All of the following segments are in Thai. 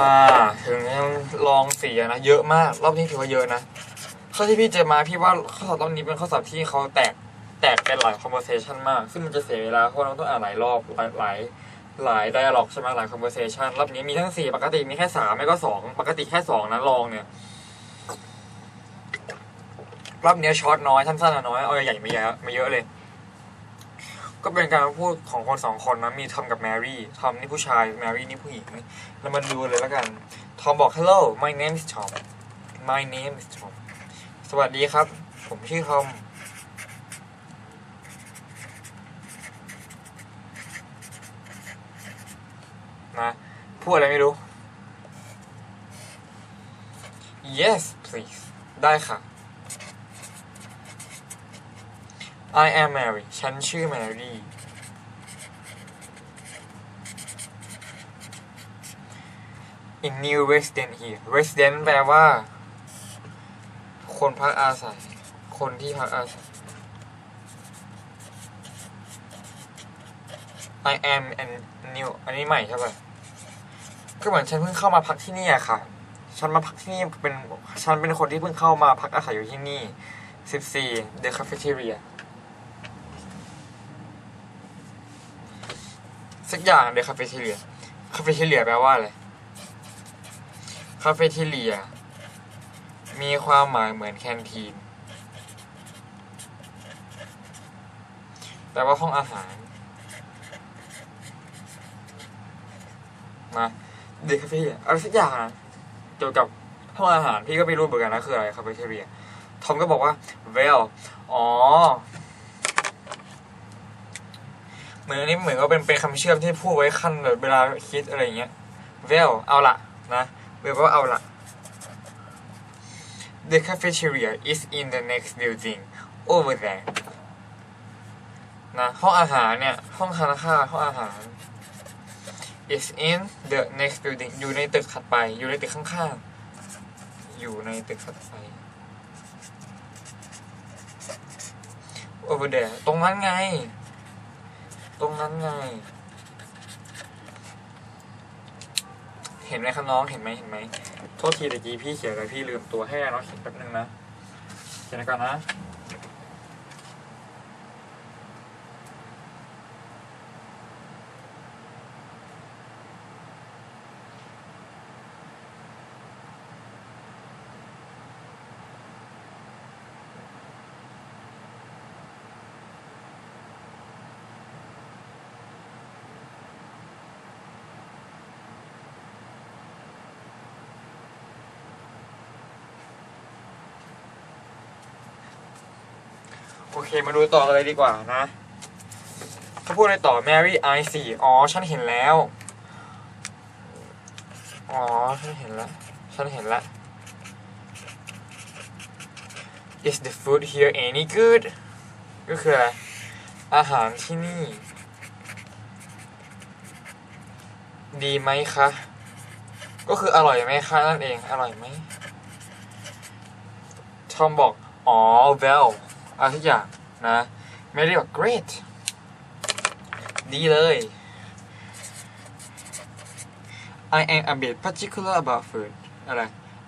มาถึงลองเสีอะนะ เยอะมาก รอบนี้ถือว่าเยอะนะข้อที่พี่เจอมาพี่ว่าข้อสอบรอบนี้เป็นข้อสอบที่เขาแตกแตกเป็นหลาย conversation มาก ซึ่งมันจะเสียเวลาเพราะเราต้องอ่านหลายรอบหลายหลายหลาย dialog ใช่ไหมหลาย conversation รอบนี้มีทั้งสี่ปกติมีแค่สามไม่ก็สองปกติแค่สองนะลองเนี่ยรอบนี้ช็อตน้อยสั้นๆอะน้อยเอาใหญ่ๆไม่เยอะไม่เยอะเลย ก็เป็นการพูดของคนสองคนนะมีทอมกับแมรี่ทอมนี่ผู้ชายแมรี่นี่ผู้หญิงเรามาดูเลยแล้วกันทอมบอก hello my name is Tom my name is Tom สวัสดีครับ ผมชื่อทอมนะพูดอะไรไม่รู้ yes please ได้ค่ะ I am Mary ฉันชื่อ Mary in new resident here resident แปลว่า คนพักอาศัย คนที่พักอาศัย I am an new อันนี้ใหม่ใช่ป่ะก็เหมือนฉันเพิ่งเข้ามาพักที่นี่อะค่ะ ฉันมาพักที่นี่เป็น ฉันเป็นคนที่เพิ่งเข้ามาพักอาศัยอยู่ที่นี่ 14 The Cafeteria สักอย่าง The Cafeteria Cafeteria แปลว่าอะไร Cafeteria มีความหมายเหมือนแคนทีนแปลว่าห้องอาหารนะเด็กคาเฟ่อะไรสักอย่างนะเกี่ยวกับห้องอาหารพี่ก็ไม่รู้เหมือนกันนะคืออะไรคาเฟ่เทเรียทอมก็บอกว่า well อ๋อ เหมือนอันนี้เหมือนก็เป็นเป็นคำเชื่อมที่พูดไว้ขั้นแบบเวลาคิดอะไรอย่างเงี้ย well เอาละนะ well ก็เอาละ The cafeteria is in the next building over there นะห้องอาหารเนี่ยห้องทานข้าวห้องอาหาร is in the next building อยู่ในตึกถัดไป อยู่ในตึกข้างๆ อยู่ในตึกถัดไป over there ตรงนั้นไง ตรงนั้นไง เห็นไหมครับน้องเห็นไหมเห็นไหมโทษทีตะกี้พี่เขียนอะไรพี่ลืมตัวให้น้องเขียนแป๊บนึงนะเขียนก่อนนะ โอเคมาดูต่อกันเลยดีกว่านะเขาพูดอะไรต่อ Mary I see อ๋อ ฉันเห็นแล้ว อ๋อ ฉันเห็นแล้ว ฉันเห็นแล้ว Is the food here any good ก็คืออะไร อาหารที่นี่ ดีไหมคะ ก็คืออร่อยไหมคะนั่นเอง อร่อยไหม ทอมบอก อ๋อ well อะไรทุกอย่างนะไม่ได้บอก great ดีเลย I am a bit particular about food อะไร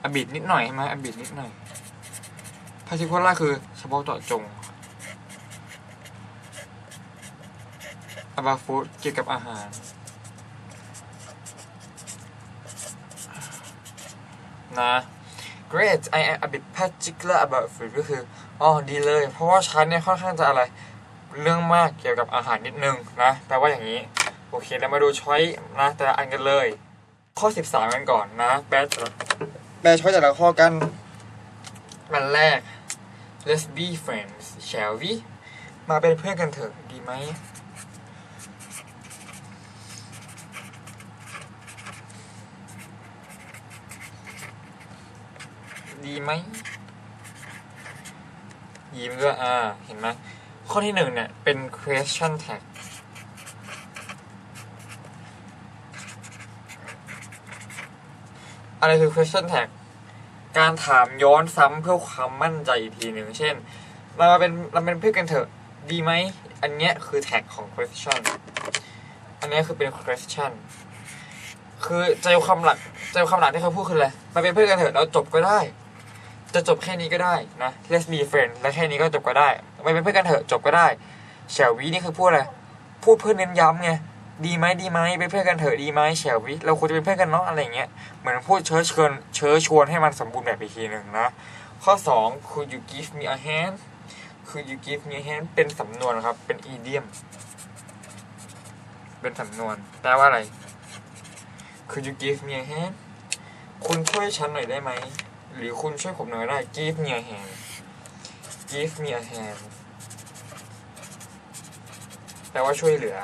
a bit นิดหน่อยใช่ไหม a bit นิดหน่อย particular คือเฉพาะเจาะจง about food เกี่ยวกับอาหาร นะ great I am a bit particular about food ก็คือ อ๋อดีเลย เพราะว่าฉันเนี่ยค่อนข้างจะอะไร เรื่องมากเกี่ยวกับอาหารนิดนึงนะแปลว่าอย่างนี้ โอเคแล้วมาดูช้อยนะแต่ละอันกันเลย ข้อ 13 กันก่อนนะ แปลแต่ละแปลช้อยแต่ละข้อกันอันแรก let's be friends shall we มาเป็นเพื่อนกันเถอะดีไหมดีไหม ยิ้มด้วยอ่าเห็นไหมข้อที่หนึ่งเนี่ย เป็น question tag อะไรคือ question tag การถามย้อนซ้ำเพื่อความมั่นใจอีกทีหนึ่ง เช่น เราเป็นเราเป็นเพื่อนกันเถอะดีไหม อันเนี้ยคือ tag ของ question อันเนี้ยคือเป็น question คือใจความหลักใจความหลักที่เขาพูดคืออะไรมาเป็นเพื่อนกันเถอะเราจบก็ได้ จะจบแค่นี้ก็ได้นะ let's be friend และแค่นี้ก็จบก็ได้ไม่เป็นเพื่อนกันเถอะจบก็ได้เฉลวีนี่คือพูดอะไรพูดเพื่อเน้นย้ำไงดีไหมดีไหมเป็นเพื่อนกันเถอะดีไหมเฉลวีเราควรจะเป็นเพื่อนกันเนาะอะไรเงี้ยเหมือนพูดเชิญชวนเชิญชวนให้มันสมบูรณ์แบบอีกทีหนึ่งนะข้อ2 could you give me a hand could you give me a hand เป็นสำนวนครับเป็น idiom เป็นสำนวนแปลว่าอะไร could you give me a hand คุณช่วยฉันหน่อยได้ไหม หรือคุณช่วยผมหน่อยได้ give me a hand give me a hand แปลว่าช่วยเหลือ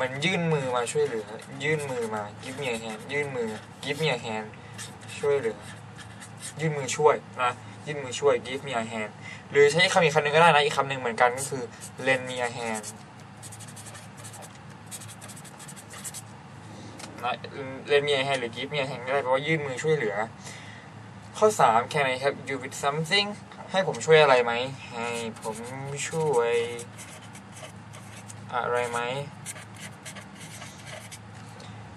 มือนยื่นมือมาช่วยเหลือ ยื่นมือมา give me a hand ยื่นมือ give me a hand ช่วยเหลือ ยื่นมือช่วยนะยื่นมือช่วย give me a hand หรือใช้คำอีกคำหนึ่งก็ได้นะ อีกคำหนึ่งเหมือนกันก็คือ lend me a hand นะ lend me a hand หรือ give me a hand ก็ได้แปลว่ายื่นมือช่วยเหลือ ข้อ 3 can I help you with something ให้ผมช่วยอะไรไหม ให้ผมช่วย อะไรไหม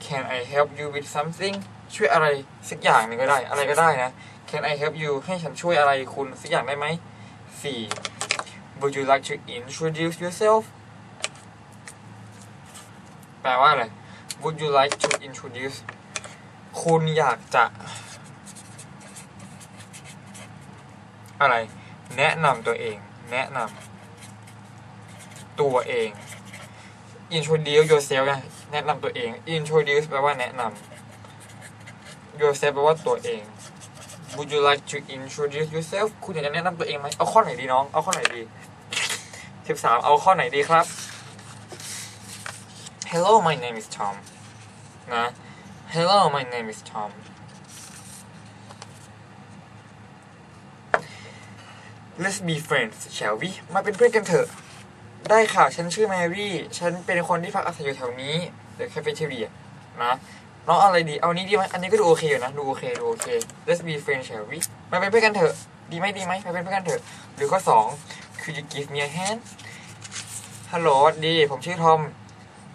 Can I help you with something ช่วยอะไรสักอย่างหนึ่งก็ได้ อะไรก็ได้นะ Can I help you ให้ฉันช่วยอะไรคุณสักอย่างได้ไหม 4. Would you like to introduce yourself แปลว่าอะไร Would you like to introduce คุณอยากจะ อะไร แนะนำตัวเอง แนะนำตัวเอง introduce yourself แนะนำตัวเอง introduce แปลว่าแนะนำ yourself แปลว่าตัวเอง Would you like to introduce yourself คุณอยากจะแนะนำตัวเองไหมเอาข้อไหนดีน้อง เอาข้อไหนดีสิบสามเอาข้อไหนดีครับ Hello my name is Tom นะ Hello my name is Tom Let's be friends shall we มาเป็นเพื่อนกันเถอะ ได้ค่ะฉันชื่อแมรี่ ฉันเป็นคนที่พักอาศัยอยู่แถวนี้เดี๋ยวแคเฟ่เทเรียนะน้องเอาอะไรดี เอานี้ดีไหมอันนี้ก็ดูโอเคอยู่นะ ดูโอเค ดูโอเค Let's be friends shall we มาเป็นเพื่อนกันเถอะ ดีไหมดีไหมมาเป็นเพื่อนกันเถอะ หรือข้อสอง Could you give me a hand ฮัลโหลสวัสดี ผมชื่อทอม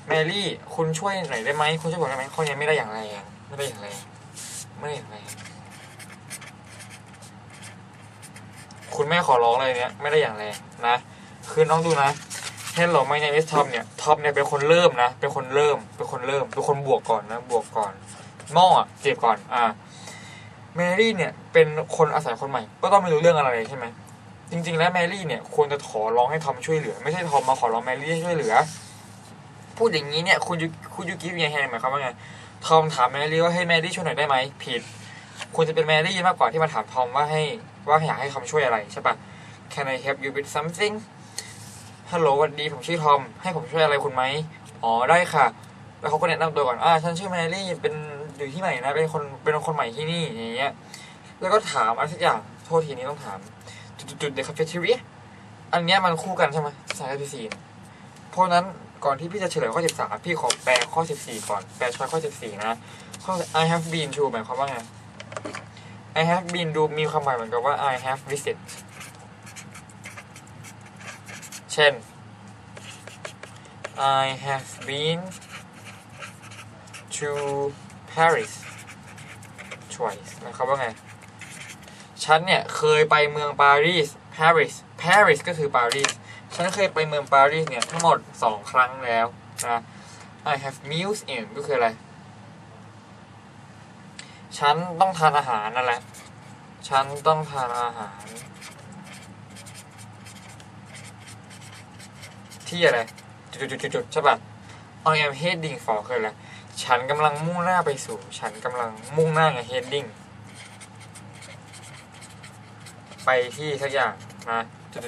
แมรี่ คุณช่วยหน่อยได้ไหมคุณช่วยผมได้ไหมข้อนี้ไม่ได้อย่างไรไม่ได้อย่างไรไม่ได้อย่างไรคุณแม่ขอร้องเลยเนี่ยไม่ได้อย่างแรนะ คือน้องดูนะ Hello my name is Tom เนี่ย Tom เนี่ยเป็นคนเริ่มนะ เป็นคนเริ่ม เป็นคนเริ่ม เป็นคนบวกก่อนนะ บวกก่อนหม้อะเจ็บก่อน อ่าแมรี่เนี่ยเป็นคนอาศัยคนใหม่ ก็ต้องไม่รู้เรื่องอะไรใช่ไหมจริง ๆ แล้วแมรี่เนี่ยควรจะขอร้องให้ทอมช่วยเหลือ ไม่ใช่ทอมมาขอร้องแมรี่ให้ช่วยเหลือ พูดอย่างนี้เนี่ยคุณยูคุณยูกิฟยังไงหมายความว่าไงทอมถามแมรี่ว่าให้แมรี่ช่วยหน่อยได้ไหมผิดควรจะเป็นแมรี่มากกว่าที่มาถามทอมว่าให้ว่าอยากให้คำช่วยอะไรใช่ปะ Can I help you with something ฮัลโหลสวัสดีผมชื่อทอม ให้ผมช่วยอะไรคุณไหมอ๋อได้ค่ะ แล้วเขาก็แนะนำตัวก่อนอ่าฉันชื่อแมรี่เป็นอยู่ที่ไหนนะเป็นคนเป็นคนใหม่ที่นี่อย่างเงี้ยแล้วก็ถามอะไรสักอย่างโทษทีนี้ต้องถามจุดๆในคาเฟ่ทีเรียอันเนี้ยมันคู่กันใช่ไหมสายที่สี่เพราะนั้น ก่อนที่พี่จะเฉลยข้อ 13 พี่ขอแปลข้อ 14 ก่อน แปลช้อยข้อ 14 นะข้อ I have been to หมายความว่าไง I have been to มีความหมายเหมือนกับว่า I have visit เช่น I have been to Paris twice หมายความว่าไง ฉันเนี่ย เคยไปเมืองปารีส Paris Paris ก็คือปารีส ฉันเคยไปเมืองปารีสเนี่ย ทั้งหมดสองครั้งแล้วนะ I have meals in ก็คืออะไร ฉันต้องทานอาหารนั่นแหละ ฉันต้องทานอาหาร ที่อะไร จุดๆๆใช่ปะ I am heading for คืออะไร ฉันกำลังมุ่งหน้าไปสู่ ฉันกำลังมุ่งหน้าไง heading ไปที่สักอย่างนะจุ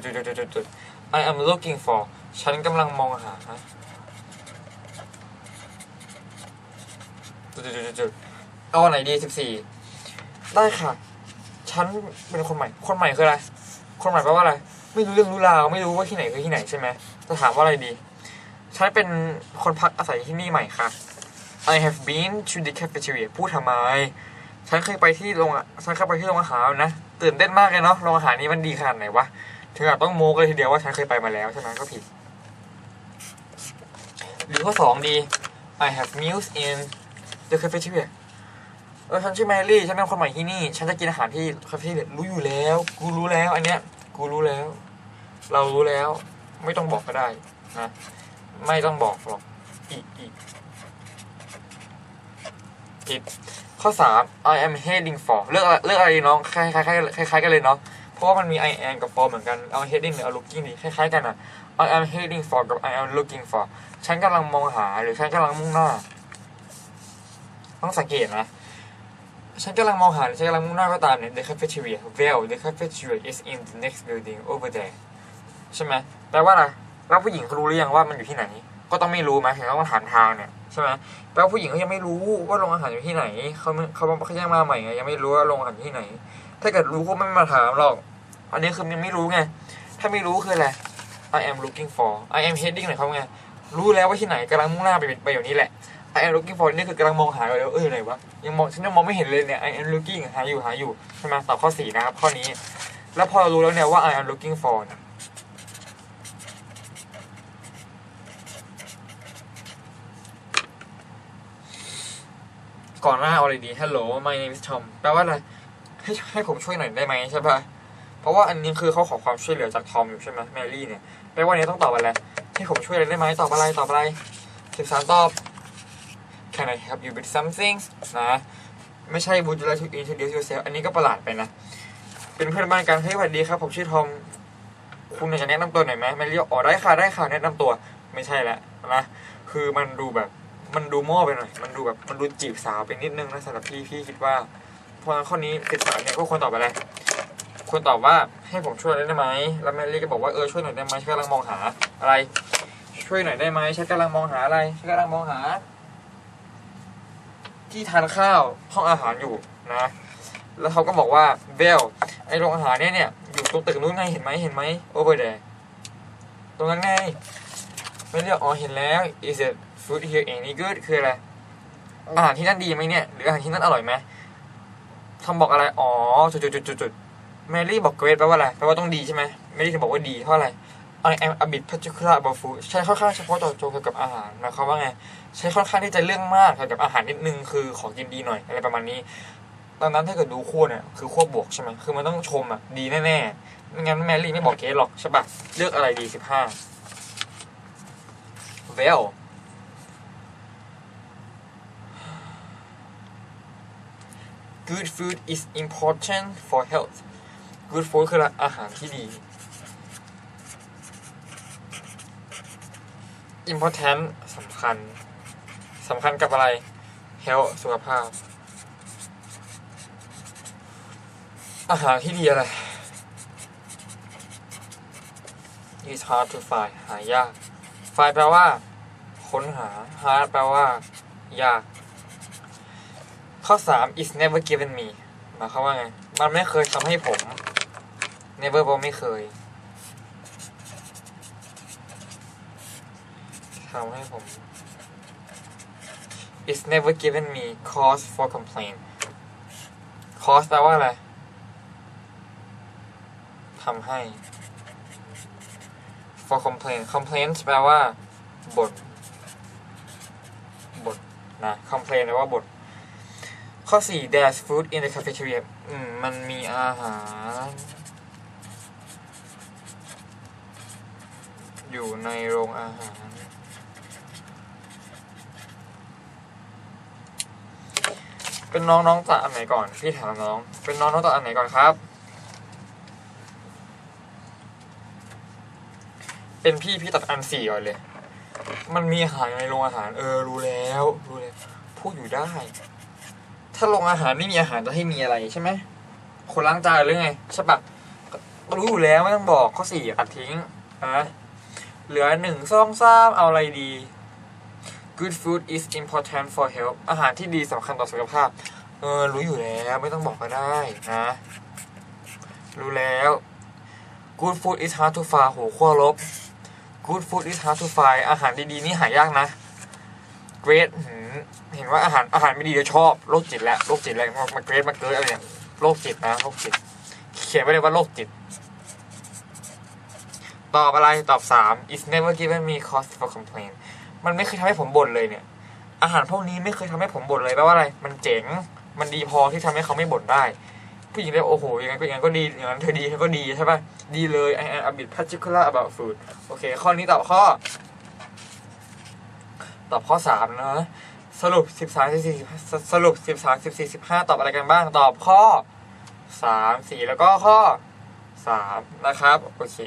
ดๆๆๆ I am looking for ฉันกำลังมองหาจุดๆๆเอาอันไหนดีสิบสี่ได้ค่ะ ฉันเป็นคนใหม่ คนใหม่คืออะไร คนใหม่แปลว่าอะไร ไม่รู้เรื่องรู้ราว ไม่รู้ว่าที่ไหนคือที่ไหนใช่ไหมจะถามว่าอะไรดี ฉันเป็นคนพักอาศัยที่นี่ใหม่ค่ะ I have been to the cafeteria พูดทำไม ฉันเคยไปที่โรงฉันเคยไปที่โรงอาหารนะ ตื่นเต้นมากเลยเนาะ โรงอาหารนี้มันดีขนาดไหนวะ ถึงกับต้องโมกเลยทีเดียวว่าฉันเคยไปมาแล้วใช่ไหมก็ผิด หรือข้อสองดี I have meals in the cafeteria เออฉันชื่อแมรี่ฉันเป็นคนใหม่ที่นี่ ฉันจะกินอาหารที่คาเฟ่เนี่ยรู้อยู่แล้ว กูรู้แล้ว อันเนี้ย กูรู้แล้ว เรารู้แล้ว ไม่ต้องบอกก็ได้นะ ไม่ต้องบอกหรอกอีกอีกผิดข้อสาม I am heading for เลือกเลือกอะไรน้องคล้ายคล้ายคล้ายคล้ายๆกันเลยเนาะ เพราะว่ามันมี I am กับ for เหมือนกันเอา heading หรือเอา looking ดีคล้ายๆกันอะ I am heading for กับ I am looking for ฉันกำลังมองหาหรือฉันกำลังมุ่งหน้า ต้องสังเกตนะ ฉันกำลังมองหาหรือฉันกำลังมุ่งหน้าก็ตามเนี่ย the cafeteria well the cafeteria is in the next building over there ใช่ไหมแปลว่าอะไรแล้วผู้หญิงเขารู้หรือยังว่ามันอยู่ที่ไหน ก็ต้องไม่รู้ไหมถึงต้องถามทางเนี่ยใช่ไหมแปลว่าผู้หญิงเขายังไม่รู้ว่าโรงอาหารอยู่ที่ไหนเขาเขาเขายังมาใหม่ไงยังไม่รู้ว่าโรงอาหารอยู่ที่ไหน ถ้าเกิดรู้ก็ไม่มาถามหรอก อันนี้คือยังไม่รู้ไง ถ้าไม่รู้คืออะไร I am looking for I am heading หมายควาไง รู้แล้วว่าที่ไหนกำลังมุ่งหน้าไปไปอยู่นี้แหละ I am looking for นี่คือกำลังมองหาอยู่แล้วเออไหนวะ ยังมองฉันยังมองไม่เห็นเลยเนี่ย I am looking หาอยู่หาอยู่ใช่ไหมตอบข้อสี่นะครับข้อนี้ แล้วพอเรารู้แล้วเนี่ยว่า I am looking for ก่อนหน้าเอาอะไรดี Hello my name is Tom แปลว่าอะไร ให้ให้ผมช่วยหน่อยได้ไหมใช่ปะ เพราะว่าอันนี้คือเขาขอความช่วยเหลือจากทอมอยู่ใช่ไหมแมรี่เนี่ยแปลว่านี้ต้องตอบอะไรให้ผมช่วยอะไรได้ไหมตอบอะไรตอบอะไรสิบสามตอบ Can I help you with something นะ ไม่ใช่ Would you like to introduce yourself อันนี้ก็ประหลาดไปนะ เป็นเพื่อนบ้านกันเฮ้ยสวัสดีครับ ผมชื่อทอม คุณอยากจะแนะนำตัวหน่อยไหมแมรี่อ๋อได้ค่ะได้ค่ะแนะนำตัว ไม่ใช่แล้วนะ คือมันดูแบบมันดูม่ไปหน่อย มันดูแบบมันดูจีบสาวไปนิดนึงนะสำหรับพี่พี่คิดว่าพราะฉะนั้นข้อนี้สิบสามเนี่ยก็ควรตอบอะไร ควรตอบว่าให้ผมช่วยได้ไหม แล้วแมรี่ก็บอกว่าเออช่วยหน่อยได้ไหมฉันกำลังมองหาอะไร ช่วยหน่อยได้ไหมฉันกำลังมองหาอะไรฉันกำลังมองหา ที่ทานข้าวห้องอาหารอยู่นะ แล้วเขาก็บอกว่าเบลไอโรงอาหารเนี่ยเนี่ยอยู่ตรงตึกนู้นไงเห็นไหมเห็นไหมโอเวอร์เดตรงนั้นไงไม่เรียกอ๋อเห็นแล้ว is it food here any good คืออะไรอาหารที่นั่นดีไหมเนี่ย หรืออาหารที่นั่นอร่อยไหมทำบอกอะไร อ๋อ จุดจุดจุดจุด แมรี่บอกเกรดแปลว่าอะไรแปลว่าต้องดีใช่ไหมแมรี่ถึงบอกว่าดีเพราะอะไร I am a bit particular about food ใช้ค่อนข้างเฉพาะเจาะจงเกี่ยวกับอาหารหมายความว่าไง ใช้ค่อนข้างที่จะเรื่องมากเกี่ยวกับอาหารนิดนึงคือขอกินดีหน่อยอะไรประมาณนี้ตอนนั้นถ้าเกิดดูขั้วเนี่ยคือขั้วบวกใช่ไหมคือมันต้องชมอะดีแน่ๆไม่งั้นแมรี่ไม่บอกเกรดหรอกใช่ปะเลือกอะไรดีสิบห้า well good food is important for health good food คืออาหารที่ดี important สำคัญสำคัญกับอะไร health สุขภาพ อาหารที่ดีอะไร is hard to find หายาก find แปลว่า ค้นหา hard แปลว่า ยาก ข้อ 3 is never given me หมายความว่าไง มันไม่เคยทำให้ผม never แปลว่าไม่เคยทำให้ผม is never given me cause for complaint cause แปลว่าอะไรทำให้ for complaint complaint แปลว่าบ่นบ่นนะ complaint แปลว่าบ่นข้อ 4 there's food in the cafeteria อืม มันมีอาหาร อยู่ในโรงอาหาร เป็นน้องน้องตะอันไหนก่อน พี่ถามน้อง เป็นน้องน้องตะอันไหนก่อนครับ เป็นพี่พี่ตัดอันสี่ก่อนเลย มันมีอาหารในโรงอาหาร เออรู้แล้วรู้แล้วพูดอยู่ได้ ถ้าโรงอาหารไม่มีอาหารจะให้มีอะไรใช่ไหมคนล้างจานหรือไงใช่ปะรู้อยู่แล้วไม่ต้องบอกข้อสี่ตัดทิ้งนะ เหลือหนึ่งสองสามเอาอะไรดี good food is important for health อาหารที่ดีสำคัญต่อสุขภาพ เออ รู้อยู่แล้วไม่ต้องบอกก็ได้นะ รู้แล้ว good food is hard to find โหขั้วลบ good food is hard to find อาหารดีๆนี่หายากนะ great เห็นว่าอาหารอาหารไม่ดีจะชอบโรคจิตแล้วโรคจิตแล้วมามาเกรดมาเกิดอะไรเนี่ยโรคจิตนะโรคจิต เขียนไว้เลยว่าโรคจิต ตอบอะไรตอบสาม is never given me cause for complaint มันไม่เคยทำให้ผมบ่นเลยเนี่ย อาหารพวกนี้ไม่เคยทำให้ผมบ่นเลยแปลว่าอะไร มันเจ๋ง มันดีพอที่ทำให้เขาไม่บ่นได้ ผู้หญิงเลยโอ้โหอย่างนั้นก็อย่างนั้นก็ดีอย่างนั้นเธอดีเธอก็ดีใช่ป่ะ ดีเลย I am a bit particular about food โอเค ข้อนี้ตอบข้อ ตอบข้อสามนะ สรุปสิบสามสิบสี่สรุปสิบสามสิบสี่สิบห้าตอบอะไรกันบ้าง ตอบข้อสามสี่แล้วก็ข้อสามนะครับ โอเค